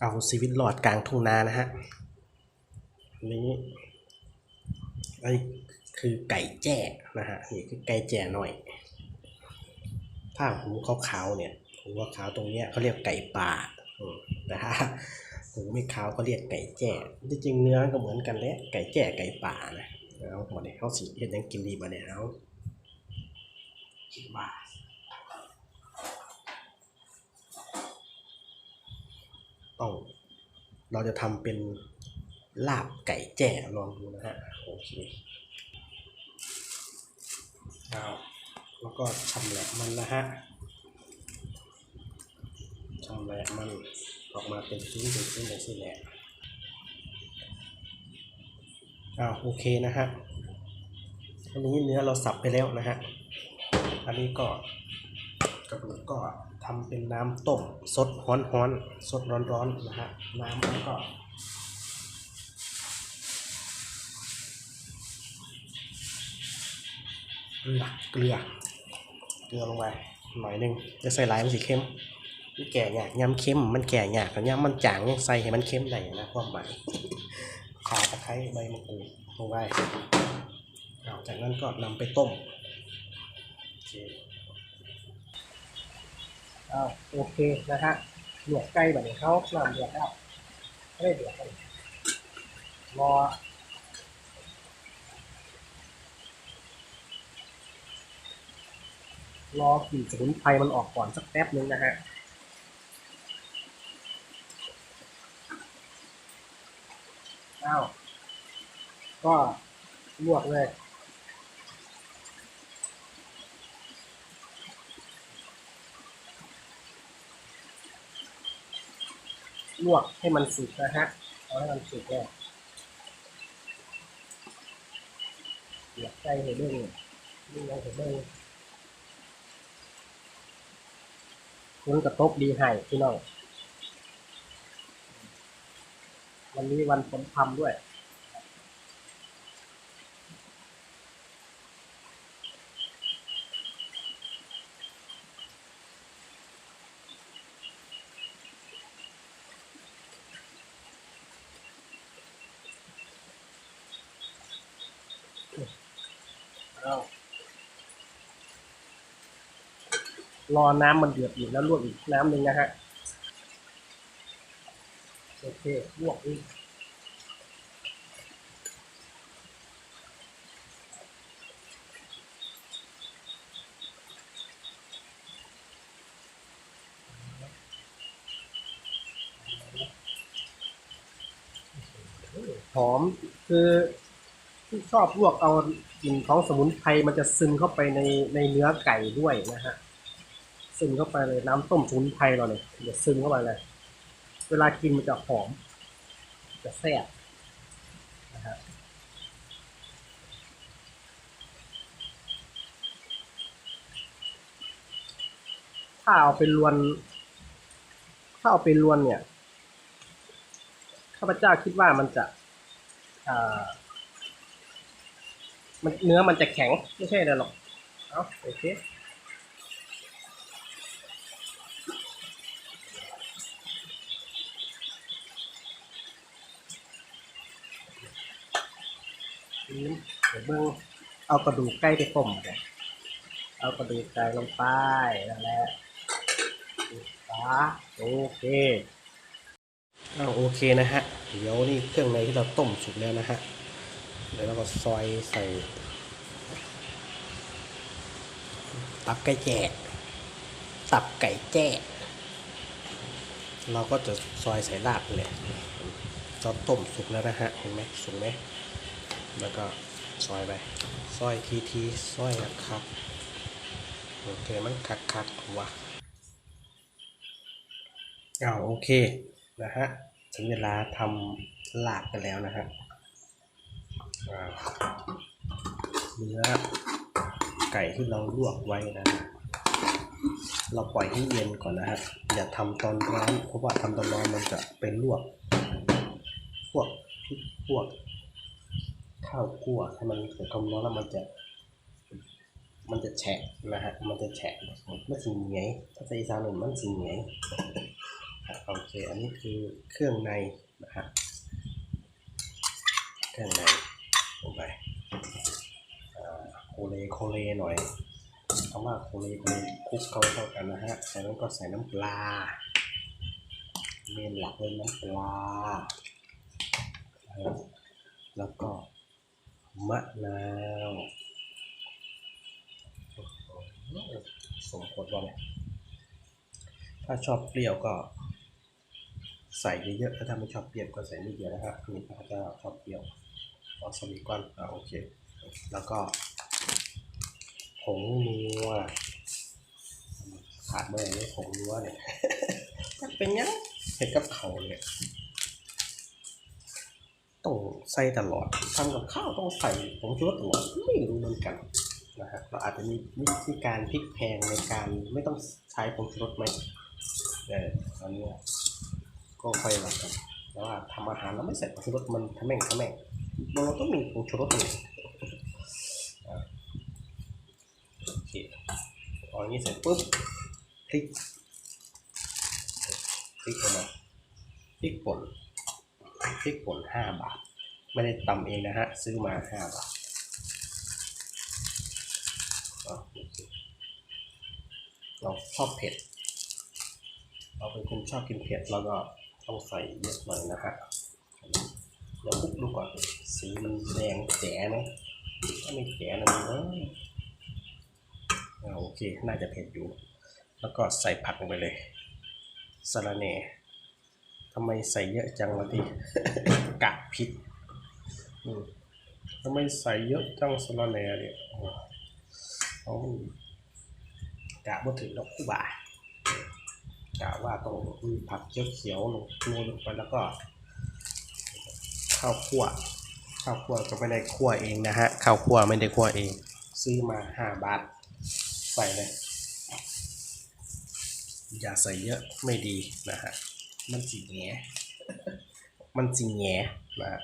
เอาชีวิตรอดกลางทุ่งนานะฮะนี้ไอ้คือไก่แจ้นะฮะนี่คือไก่แจ้หน่อย ถ้าหูขาวๆเนี่ยหูขาวตรงเนี้ยเขาเรียกไก่ป่าอืมแต่ถ้าหูไม่ขาวก็เรียกไก่แจ้จริงเนื้อก็เหมือนกันแหละไก่แจ้ไก่ป่านะเอาหมดเลยเขาสีเห็นยังกินดีมาเนี่ยเอาคิดว่า ต้องเราจะทำเป็นลาบไก่แจ่ลองดูนะฮะโอเคเอาแล้วก็ชำแหละมันนะฮะชำแหละมันออกมาเป็นชิ้นเป็นชิ้นเป็นชิ้นแหละอ้าวโอเคนะฮะอันนี้เนื้อเราสับไปแล้วนะฮะอันนี้ก็กระดูกก็ ทำเป็นน้ำต้มสดฮ้อนฮ้อนๆสดร้อนร้อนๆนะฮะน้ำก็เกลือเกลือเกลือลงไปหน่อยนึงจะใส่หลายมันสิเค็มมันแก่ยากยำเค็มมันแก่ยากแต่ยำมันจางยังใส่ให้มันเค็มได้นะความหมายขาตะไคร้ใบมะกรูดลงไปจากนั้นก็นำไปต้มโอเค อ้าวโอเคนะฮะหลวกไก่แบบนี้เขานำเดือดแล้วไม่ได้เดือดเลยรอรอกลิ่นสมุนไพรมันออกก่อนสักแป๊บนึงนะฮะอ้าวก็ลวกเลย ลวกให้มันสุกนะฮะเอาให้มันสุกเนี่ยเดี๋ยวใกล้เห็ดเด้งนี่ยังเห็ดเด้งคุณกระทบดีให้พี่น้องวันนี้วันผมทำด้วย รอน้ำมันเดือดอีกแล้วลวกอีกน้ำหนึ่งนะฮะโอเคลวกอีกหอมคือที่ชอบลวกเอากลิ่นของสมุนไพรมันจะซึมเข้าไปในในเนื้อไก่ด้วยนะฮะ ซึมเข้าไปเลยน้ำต้มสมุนไพรเราเนี่ยจะซึมเข้าไปเลย เวลากินมันจะหอม จะแซ่บนะฮะถ้าเอาไปลวน ถ้าเอาไปลวนเนี่ยข้าพเจ้าคิดว่ามันจะอ่ามันเนื้อมันจะแข็งไม่ใช่เลยหรอก เอาโอเค ทีนี้เดี๋ยวเบิ้งเอากระดูกไก่ไปต้มก่อนเอากระดูกไก่ลงไปนั่นแหละปาโอเคเอาโอเคนะฮะ เดี๋ยวนี่เครื่องในที่เราต้มสุกแล้วนะฮะ เดี๋ยวเราก็ซอยใส่ ตับไก่แจ้ตับไก่แจ้เราก็จะซอยใส่ลาบเลยเราต้มสุกแล้วนะฮะ เห็นไหมสุกไหม แล้วก็ซอยไปซอยทีทีซอยคักๆโอเคมันคักคักๆว่ะอ้าวโอเคนะฮะถึงเวลาทำลาบกันแล้วนะฮะอ่าเนื้อไก่ที่เราลวกไว้นะฮะเราปล่อยให้เย็นก่อนนะฮะ อย่าทำตอนร้อนเพราะว่าทำตอนร้อนมันจะเป็นลวก พวกพริกพวก ข้าวคั่วให้มันเกิดความร้อนแล้วมันจะมันจะแฉะนะฮะ มันจะแฉะมันสิเหนียวถ้าใส่อีสานหนึ่งมันสิเหนียวให้อะโอเค อันนี้คือเครื่องในนะฮะ เครื่องในลงไปอ่าโคเลโคเลหน่อยคำว่าโคเลโคเลคลุกเข้าเข้ากันนะฮะจากนั้นก็ใส่น้ำปลา เมนหลักเลยน้ำปลา แล้วก็ มะนาวสมควรว่าเนี่ยถ้าชอบเปรี้ยวก็ ใส่เยอะๆ ถ้าไม่ชอบเปรี้ยวก็ใส่นิดเดียวนะครับนี่ถ้าจะชอบเปรี้ยวเอาสมิก้อนอ่าโอเค แล้วก็ผงนัวขาดเมื่อไหร่เนี่ยผงนัวเนี่ยเป็นยังเห็ดกับเขาเนี่ย ใส่ตลอดทำกับข้าวต้องใส่ผงชูรสตลอดไม่รู้เหมือนกันนะฮะเราอาจจะมีวิธีการพลิกแพงในการไม่ต้องใช้ผงชูรสไหมเอออันนี้ก็ค่อยว่ากันแต่ว่าทำอาหารเราไม่ใส่ผงชูรสมันทำแม่งทำแม่งเราต้องมีผงชูรสเลยอะโอเคพออย่างนี้เสร็จปุ๊บพริกพริกออกมาพริกป่นพริกป่นห้าบาท ไม่ได้ตำเองนะฮะ ซื้อมาห้าบาทอะโอเราชอบเผ็ด เราเป็นคนชอบกินเผ็ดแล้วก็ต้องใส่เยอะหน่อยนะฮะเดี๋ยวคุกดูก่อนสีมันแดงแจ๋นะถ้าไม่แจ๋นะมันเอ้ยอ่าโอเค น่าจะเผ็ดอยู่ แล้วก็ใส่ผักลงไปเลยสะระแหน่ทำไมใส่เยอะจังวะที่กะผิดอืม ทำไมใส่เยอะจังสะระแหน่เนี่ยอ๋อเอากะบ่ถึงดอกบ่ากะว่าต้องมีผักเขียวๆลงโรยลงไปแล้วก็ข้าวคั่วข้าวคั่วก็ไม่ได้คั่วเองนะฮะข้าวคั่วไม่ได้คั่วเอง ซื้อมาห้าบาทใส่เลยอย่าใส่เยอะไม่ดีนะฮะมันจีแงมันจีแงนะฮะ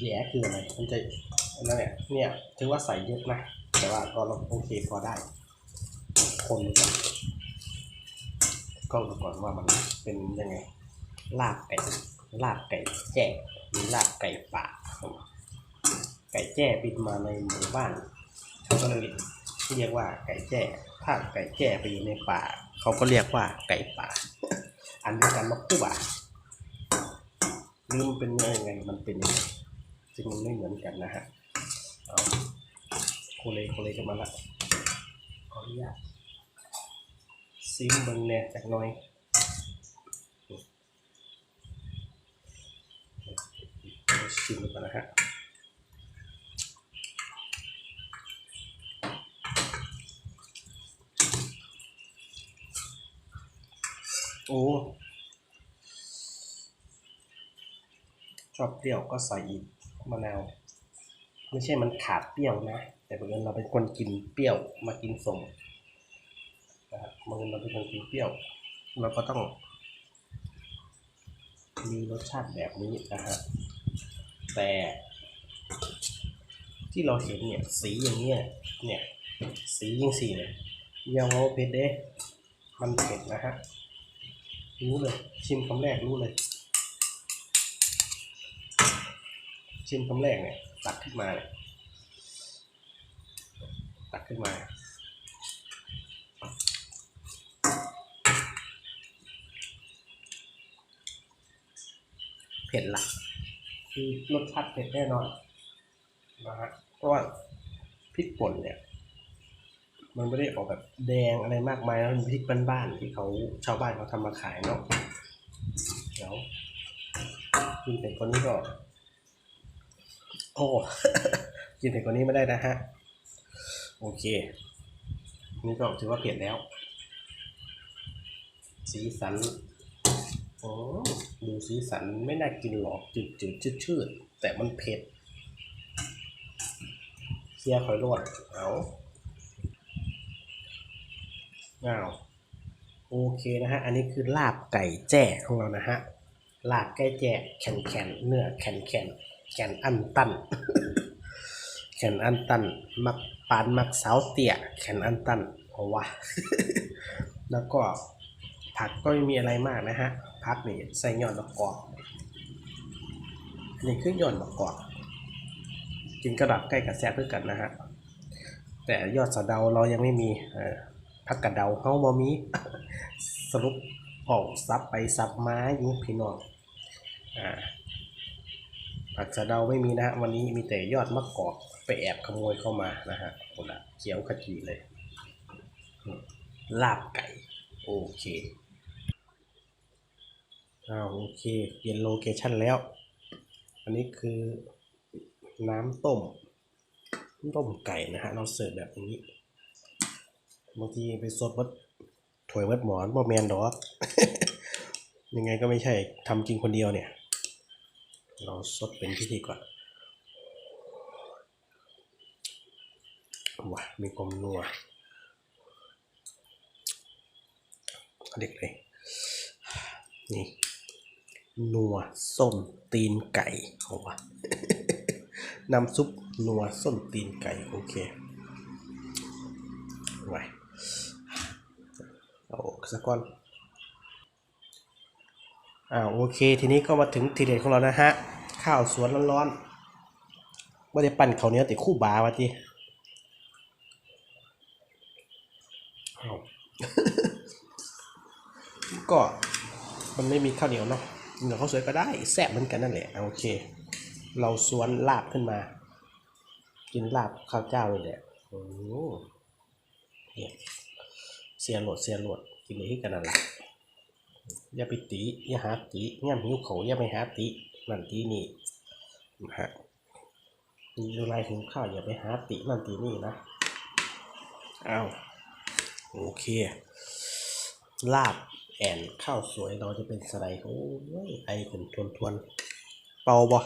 แย่คืออะไรมันจะนั่นเนี่ยเนี่ยถือว่าใส่เยอะนะ แต่ว่าก็โอเคพอได้ คนก่อนก็ดูก่อนว่ามันเป็นยังไง ลาบไก่ลาบไก่แจ้หรือลาบไก่ป่า ไก่แจ้บินมาในหมู่บ้านเขาก็เลยเรียกว่าไก่แจ้ถ้าไก่แจ้ไปอยู่ในป่า เขาก็เรียกว่าไก่ป่า อันเดียวกันมาคู่บ่าหรือมันเป็นยังไงมันเป็นยังไง จึงมันไม่เหมือนกันนะฮะเอาโคเลโคเลกันมาละขออนุญาตซิมเบิงแน่จากน้อยชิมก่อนนะฮะโอ้ชอบเปรี้ยวก็ใส่อีก มะนาวไม่ใช่มันขาดเปรี้ยวนะ แต่บังเอิญเราเป็นคนกินเปรี้ยวมากินสมนะครับบางเราเป็นคนกินเปรี้ยวเราก็ต้องมีรสชาติแบบนี้นะฮะแต่ที่เราเห็นเนี่ยสีอย่างเนี้ยเนี่ยสียิ่งสีเลยยังเอาเผ็ดเด้มันเผ็ดนะฮะรู้เลย ชิมคำแรกรู้เลย ชิมคำแรกเนี่ยตักขึ้นมาเนี่ยตักขึ้นมาเผ็ดละคือรสชาติเผ็ดแน่นอนนะฮะเพราะว่าพริกป่นเนี่ย มันไม่ได้ออกแบบแดงอะไรมากมายแล้วมันพริกบ้านๆที่เขาชาวบ้านเขาทำมาขายเนาะเดี๋ยวกินเผ็ดกว่านี้ก็ โอ้กินเผ็ดกว่านี้ไม่ได้นะฮะ โอเค นี่ก็ถือว่าเผ็ดแล้ว สีสันโอ้ดูสีสันไม่น่ากินหรอกจืดจืดชืดชืดแต่มันเผ็ดเสียคอยรวดเอาอ้าวโอเคนะฮะ อันนี้คือลาบไก่แจ้ของเรานะฮะ ลาบไก่แจ้แข็งแข็งเนื้อแข็งแข็ง แข็งอันตันแขนอันตันมักปานมักสาวเตี่ยแขนอันตันเพราะว่าแล้วก็ผักก็ไม่มีอะไรมากนะฮะผักนี่ใส่ยอดมะกอกอันนี่คือยอดมะกอกกินกระดับใกล้กับแซ่บด้วยกันนะฮะแต่ยอดสะเดาเรายังไม่มีผักกระเดาเฮาบ่มีสรุปออกซับไปซับมาอยู่พี่น้องอ่า ผักสะเดาไม่มีนะฮะวันนี้มีแต่ยอดมะกอกไปแอบขโมยเข้ามานะฮะคนละเขียวขจีเลย ลาบไก่ โอเคอ้าวโอเค เปลี่ยนโลเคชันแล้ว อันนี้คือน้ำต้ม ต้มไก่นะฮะ เราเสิร์ฟแบบนี้ บางทีไปสดวัดถวยวัดหมอนบ่แมนดอก ยังไงก็ไม่ใช่ทำกินคนเดียวเนี่ย เราสดเป็นพิธีก่อนว้ามีความนัวเด็กเลย นี่ นัวส้มตีนไก่เอาวะน้ำซุปนัวส้มตีนไก่โอเคไว้เอาสักก้อน อ่าโอเค ทีนี้ก็มาถึงทีเด็ดของเรานะฮะ ข้าวสวนร้อนๆว่าจะปั่นข้าวเหนียวติคู่บาวะทีก็มันไม่มีข้าวเหนียวเนาะกินกับข้าวสวยก็ได้แซ่บเหมือนกันนั่นแหละอะโอเค เราสวนลาบขึ้นมา กินลาบข้าวเจ้าเลยแหละโอ้โหเนี่ยเสียหลดเสียหลดกินเลยที่กันนั่นแหละ อย่าไปตีอย่าหาตีง่ามหิวเขาอย่าไปหาตีนั่นตีนี่นะฮะมีอะไรหิวข้าวอย่าไปหาตีนั่นตีนี่นะเอาโอเค ลาบแอนข้าวสวยเราจะเป็นสไลด์โอ้ยไอขึ้นทวนทวนๆเป่าบ่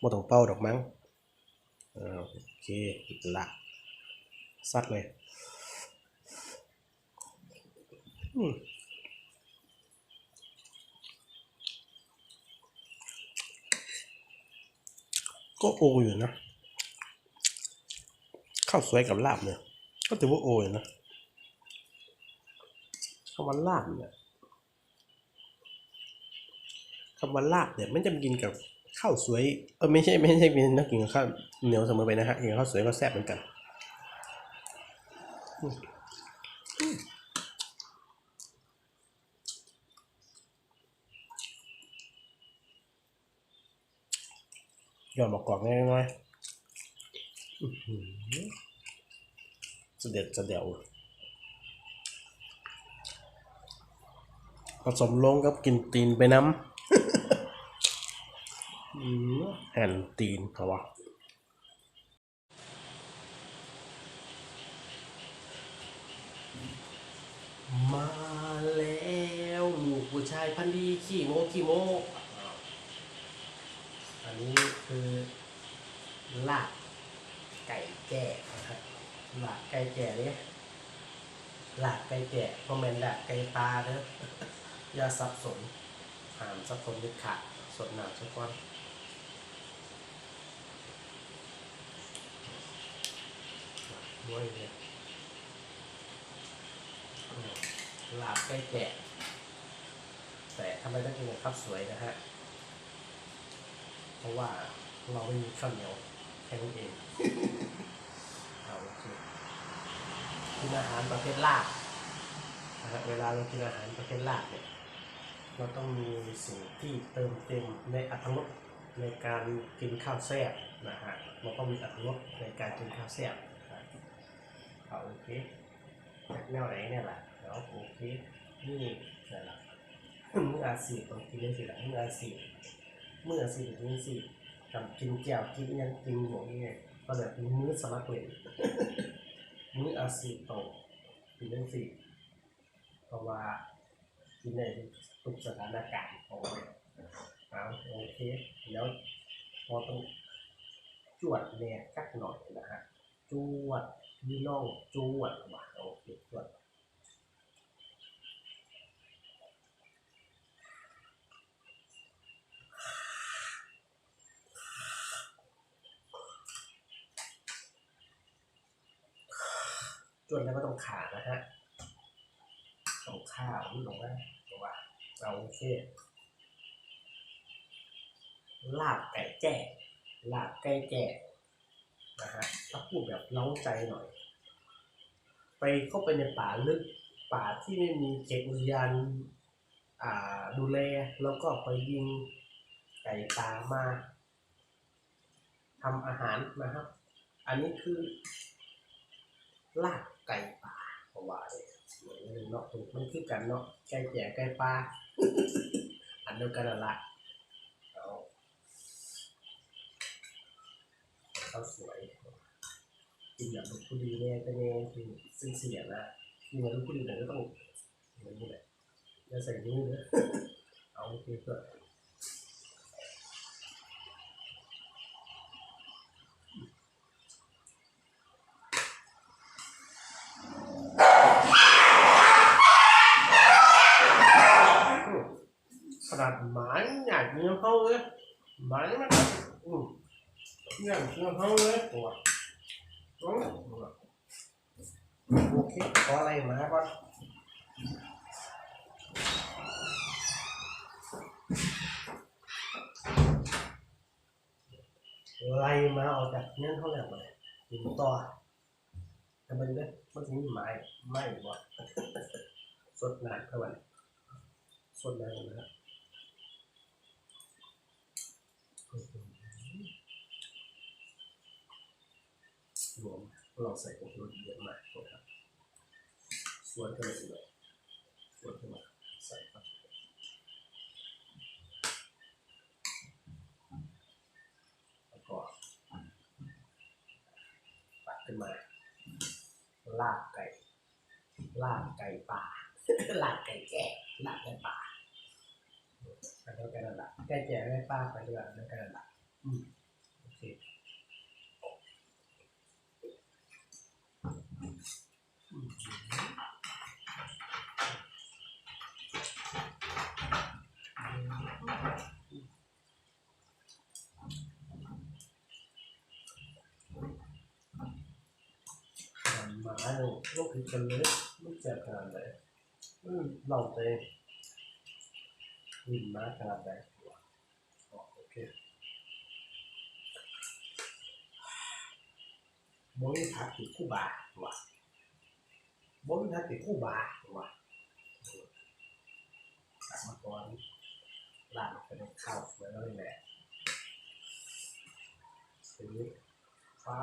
บ่ต้องเป่าดอกมั้งโอเคละซัดเลย อืม ก็โออยู่นะข้าวสวยกับลาบเนี่ย ก็ถือว่าโออยู่นะคำว่าลาบเนี่ยคำว่าลาบเนี่ยมันจะกินกับข้าวสวยเออไม่ใช่ไม่ใช่เป็นนักกินกับข้าวเหนียวเสมอไปนะฮะกินข้าวสวยก็แซ่บเหมือนกันอืมอืมห ยอดมะกรอกง่ายๆอื้อหือเด็จเสด็จผสมลงกับกินตีนไปน้ำแอนตีนเขาวะมาแล้วลูกผู้ชายพันธุ์ดีขี้โมขี้โมอันนี้ คือลาบไก่แก่นะครับลาบไก่แก่เนี่ยลาบไก่แก่เพราะแมนลาบไก่ปลาเด้ออย่าสับสนหามสับสนเด็ดขาดสดหน้ำสักก้อนด้วยเลยอืมลาบใกล้แกะแต่ทำไมต้องกินกับข้าวสวยนะฮะ เพราะว่าเราไม่มีข้าวเหนียวแค่นั้นเองเอาโอเคกินอาหารประเภทลาบนะฮะเวลาเรากินอาหารประเภทลาบเนี่ยเราต้องมีสิ่งที่เติมเต็มในอัตรสในการกินข้าวแซ่บนะฮะเราต้องมีอัตรสในการกินข้าวแซ่บนะครับเอาโอเคจากแนวไหนเนี่ยแหละแล้วโอเคนี่นี่แหละมืออาชีพต้องกินได้สิละมืออาชี พมืออาชีพถึงสิทำกินแก้วกินยังกินหมูนี่ไงก็แบบมื้อสมัครเล่นมื้ออาชีพต้องกินได้สิเพราะว่าที่ในทุกสถานการณ์ของมันเอาโอเคแล้วพอต้องจวดแน่สักหน่อยนะฮะจวดพี่น้องจวดว่ะโอเคจวด วดแล้วก็ต้องขานะฮะของข้าวนี่หรอกนะเพราะว่าเราโอเคลาบไก่แจ้ลาบไก่แจ้นะฮะถ้าพูดแบบเล้าใจหน่อย ไปเข้าไปในป่าลึก ป่าที่ไม่มีเขตอุทยานอ่าดูแลแล้วก็ไปยิงไก่ป่ามาทำอาหารนะครับ อันนี้คือลาบ ไก่ป่าเพราะว่าเนี่ยเหมือนเนาะถูกมันคือกันเนาะไก่แก่ไก่ป่าอันเดียวกันละเอาข้าสวยกินแบบลูกผู้ดีเนี่ยเป็นไงคือซึ่งเสียนะกินแบบลูกผู้ดีเนี่ก็ต้องอย่างนี้แหละอย่าใส่นิ้วนะเอาโอเคเพื่อ ขนาดหมาใหญ่เงี้ยเขาเลยหมามันอืมใหญ่เงี้ยเขาเลยตัวอืมโอเคขออะไรมาก่อนไล่มาออกจากเงี้ยเขาแล้วมาถึงต่อทำไมันถึงไม้ไม่บ่สดนานเท่าไหร่ส่วนแรงนะฮะรวมเราใส่ผงชูรสเยอะมากนะครับส่วนก็เลยเลยส่วนขึ้นมาใส่ครับแล้วก็ตักขึ้นมา ลาบไก่ลาบไก่ป่าลาบไก่แก่ลาบไก่ป่าไปแล้วกันละไก่แก่ไก่ป่าไปด้วยกันนั่นแหละอืมโอเคอืม หมาเนี่ยโรคผิดกันเลยไม่เจ็บขนาดไหนอืมเราเองวินมาขนาดไหนอ๋อโอเคบริษัทติคู่บาว่ะบริษัทติคู่บาว่ะกลับมาก่อนลาดไปในข้าวเหมือนนั่นแหละทีนี้ฟ้า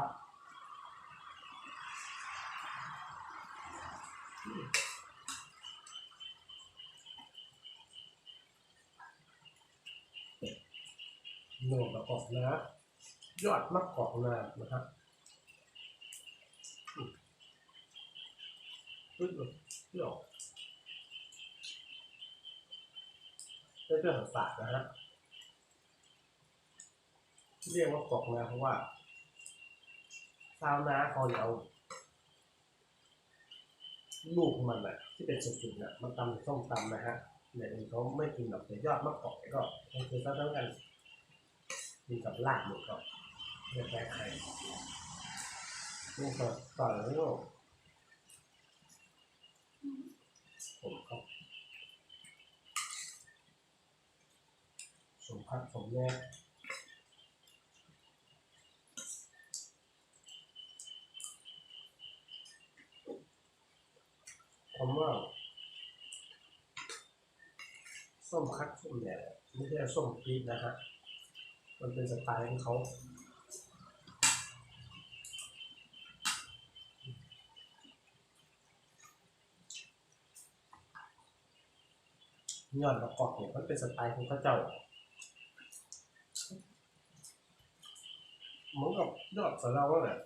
โหนกมะก อกนะยอดมะกอกนานะครับอืมปึ๊บเปรี้ยวเปรี้ยวๆฝาดนะฮะเรียกว่ากอกนาเพราะว่าชาวนาเขาเอาลูกมันอะที่เป็นสุกๆเนี่ยมันตำส้มตำนะฮะเนี่ยเขาไม่กินหรอกแต่ยอดมะกอกก็โอเคซะทั้งกัน กินกับลาบหมูกรอบเรียกแป้ไข่นี่ก็ต่อยแล้วผมก็สมพักสมแน่ผมว่าส้มคัดส้มแหน่ไม่ใช่ส้มปี๊ดนะฮะ มันเป็นสไตล์ของเขายอดมะกอกเนี่ยมันเป็นสไตล์ของเขาเจ้าเหมือนกับยอดสเดาแหละ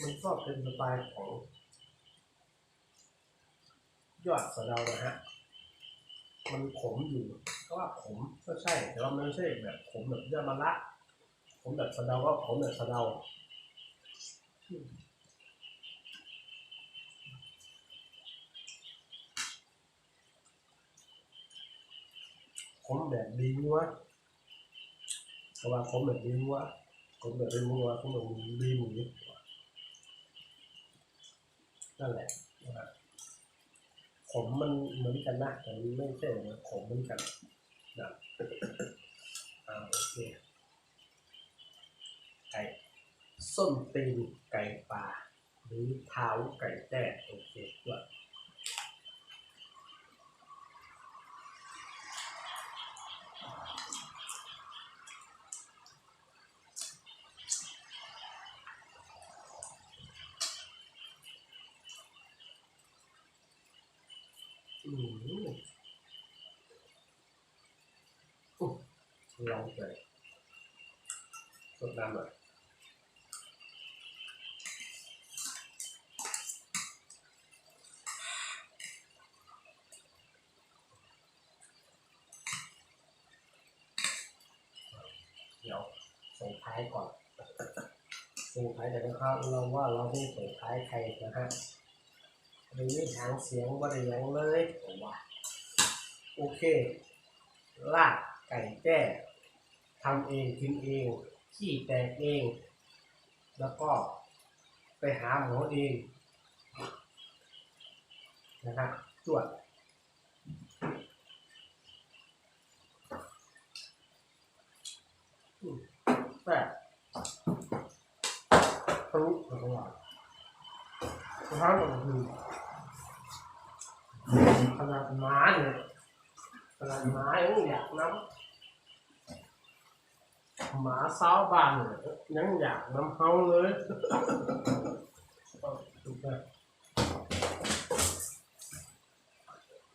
มันก็เป็นสไตล์ของ ยอดสเดานะฮะ มันขมอยู่ ก็ว่าขมก็ใช่ แต่ว่ามันไม่ใช่แบบขมแบบยอดมะระขมแบบสะเดาก็ขมแบบสะเดาอืมขมแบบดีนัวเพราะว่าขมแบบดีนัวขมแบบเป็นนัวขมแบบดีหมูนั่นแหละนะฮะขมมันเหมือนกันนะแต่ไม่ใช่นขมเหมือนกัน นะอ่าโอเคไก่ส้นตีนไก่ป่า หรือเท้าไก่แต้โอเคด้วยอืมอุ๊ย ลองเลยสดน้ำหน่อยเดี๋ยวส่งท้ายก่อนส่งท้ายแต่นะครับเราว่าเราไม่ส่งท้ายใครนะฮะหรือไม่หางเสียงว่าอะไรยังเลยผมว่าโอเคลาบไก่แจ้ ทำเองกินเองขี้แตกเอง แล้วก็ไปหาหมอเองนะครับตรวจแต่ทะลุตลอดสุดท้ายก็คือขนาดหมาเนี่ยขนาดหมายังอยากน้ำ หมาเซ้าวบ้านเนี่ยยังอยากน้ำเฮาเลยถูกไหมา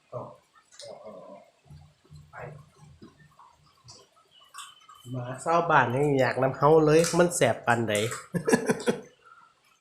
เอาเอาไปหมาเศร้าบ้านยังอยากน้ำเฮาเลย มันแสบปันใด